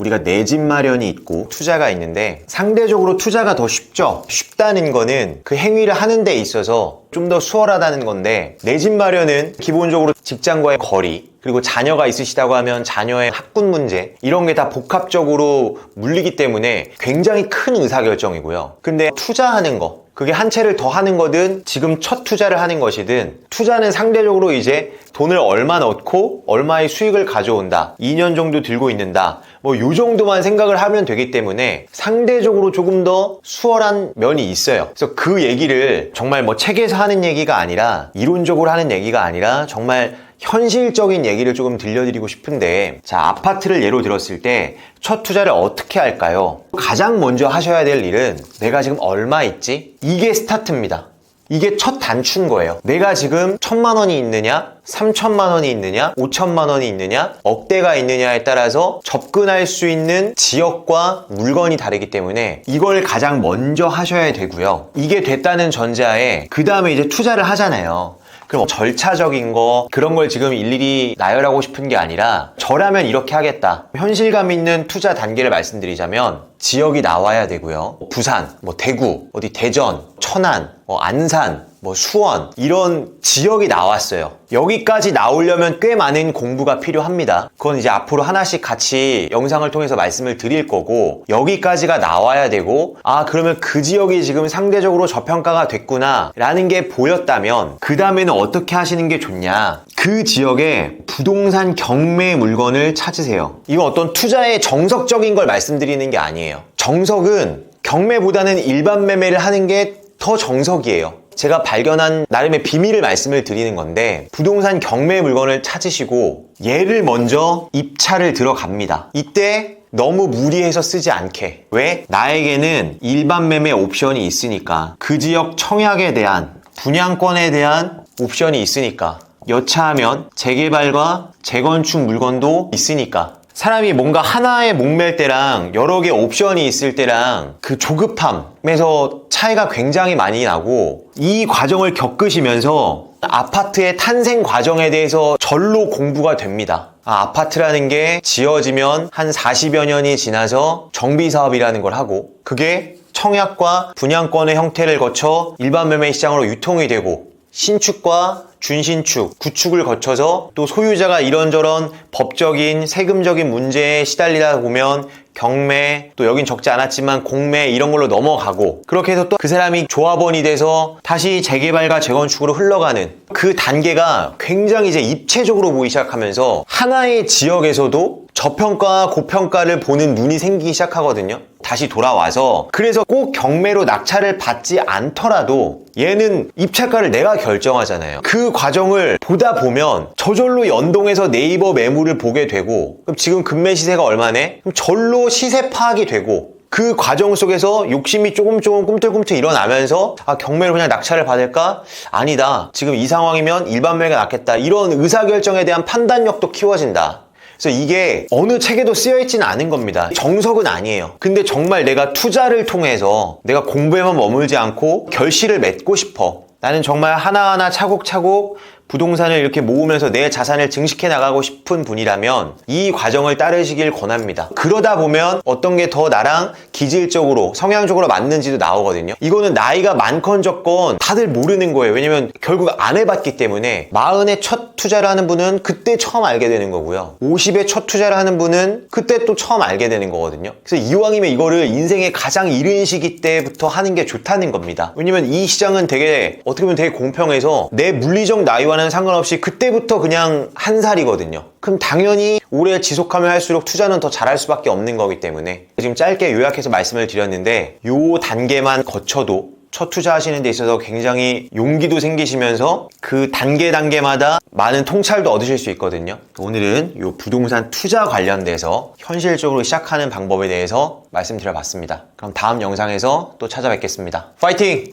우리가 내 집 마련이 있고 투자가 있는데 상대적으로 투자가 더 쉽죠. 쉽다는 거는 그 행위를 하는 데 있어서 좀 더 수월하다는 건데 내 집 마련은 기본적으로 직장과의 거리 그리고 자녀가 있으시다고 하면 자녀의 학군 문제 이런 게 다 복합적으로 물리기 때문에 굉장히 큰 의사결정이고요. 근데 투자하는 거 그게 한 채를 더 하는 거든 지금 첫 투자를 하는 것이든 투자는 상대적으로 이제 돈을 얼마 넣고 얼마의 수익을 가져온다. 2년 정도 들고 있는다. 뭐 요 정도만 생각을 하면 되기 때문에 상대적으로 조금 더 수월한 면이 있어요. 그래서 그 얘기를 정말 뭐 책에서 하는 얘기가 아니라 이론적으로 하는 얘기가 아니라 정말 현실적인 얘기를 조금 들려드리고 싶은데 자 아파트를 예로 들었을 때 첫 투자를 어떻게 할까요? 가장 먼저 하셔야 될 일은 내가 지금 얼마 있지? 이게 스타트입니다. 이게 첫 단추인 거예요. 내가 지금 천만 원이 있느냐, 삼천만 원이 있느냐, 오천만 원이 있느냐, 억대가 있느냐에 따라서 접근할 수 있는 지역과 물건이 다르기 때문에 이걸 가장 먼저 하셔야 되고요. 이게 됐다는 전제하에 그 다음에 이제 투자를 하잖아요. 그럼 절차적인 거 그런 걸 지금 일일이 나열하고 싶은 게 아니라 저라면 이렇게 하겠다. 현실감 있는 투자 단계를 말씀드리자면 지역이 나와야 되고요. 부산, 뭐 대구, 어디 대전, 천안, 뭐 안산, 뭐 수원 이런 지역이 나왔어요. 여기까지 나오려면 꽤 많은 공부가 필요합니다. 그건 이제 앞으로 하나씩 같이 영상을 통해서 말씀을 드릴 거고 여기까지가 나와야 되고 아 그러면 그 지역이 지금 상대적으로 저평가가 됐구나 라는 게 보였다면 그 다음에는 어떻게 하시는 게 좋냐 그 지역에 부동산 경매 물건을 찾으세요. 이건 어떤 투자의 정석적인 걸 말씀드리는 게 아니에요. 정석은 경매보다는 일반 매매를 하는 게 더 정석이에요. 제가 발견한 나름의 비밀을 말씀을 드리는 건데 부동산 경매 물건을 찾으시고 얘를 먼저 입찰을 들어갑니다. 이때 너무 무리해서 쓰지 않게. 왜? 나에게는 일반 매매 옵션이 있으니까. 그 지역 청약에 대한 분양권에 대한 옵션이 있으니까. 여차하면 재개발과 재건축 물건도 있으니까. 사람이 뭔가 하나에 목맬 때랑 여러 개 옵션이 있을 때랑 그 조급함에서 차이가 굉장히 많이 나고 이 과정을 겪으시면서 아파트의 탄생 과정에 대해서 절로 공부가 됩니다. 아, 아파트라는 게 지어지면 한 40여 년이 지나서 정비 사업이라는 걸 하고 그게 청약과 분양권의 형태를 거쳐 일반 매매 시장으로 유통이 되고 신축과 준신축, 구축을 거쳐서 또 소유자가 이런저런 법적인 세금적인 문제에 시달리다 보면 경매, 또 여긴 적지 않았지만 공매 이런 걸로 넘어가고 그렇게 해서 또 그 사람이 조합원이 돼서 다시 재개발과 재건축으로 흘러가는 그 단계가 굉장히 이제 입체적으로 보이기 시작하면서 하나의 지역에서도 저평가, 고평가를 보는 눈이 생기기 시작하거든요. 다시 돌아와서 그래서 꼭 경매로 낙찰을 받지 않더라도 얘는 입찰가를 내가 결정하잖아요. 그 과정을 보다 보면 저절로 연동해서 네이버 매물을 보게 되고 그럼 지금 금매 시세가 얼마네? 그럼 절로 시세 파악이 되고 그 과정 속에서 욕심이 조금 조금 꿈틀꿈틀 일어나면서 아 경매로 그냥 낙찰을 받을까? 아니다. 지금 이 상황이면 일반 매매가 낫겠다. 이런 의사결정에 대한 판단력도 키워진다. 그래서 이게 어느 책에도 쓰여 있지는 않은 겁니다. 정석은 아니에요. 근데 정말 내가 투자를 통해서 내가 공부에만 머물지 않고 결실을 맺고 싶어. 나는 정말 하나하나 차곡차곡 부동산을 이렇게 모으면서 내 자산을 증식해 나가고 싶은 분이라면 이 과정을 따르시길 권합니다. 그러다 보면 어떤 게 더 나랑 기질적으로, 성향적으로 맞는지도 나오거든요. 이거는 나이가 많건 적건 다들 모르는 거예요. 왜냐면 결국 안 해봤기 때문에 마흔에 첫 투자를 하는 분은 그때 처음 알게 되는 거고요. 50에 첫 투자를 하는 분은 그때 또 처음 알게 되는 거거든요. 그래서 이왕이면 이거를 인생의 가장 이른 시기 때부터 하는 게 좋다는 겁니다. 왜냐면 이 시장은 되게 어떻게 보면 되게 공평해서 내 물리적 나이와는 상관없이 그때부터 그냥 한 살이거든요. 그럼 당연히 오래 지속하면 할수록 투자는 더 잘할 수밖에 없는 거기 때문에 지금 짧게 요약해서 말씀을 드렸는데 요 단계만 거쳐도 첫 투자하시는 데 있어서 굉장히 용기도 생기시면서 그 단계 단계마다 많은 통찰도 얻으실 수 있거든요. 오늘은 요 부동산 투자 관련돼서 현실적으로 시작하는 방법에 대해서 말씀드려봤습니다. 그럼 다음 영상에서 또 찾아뵙겠습니다. 파이팅!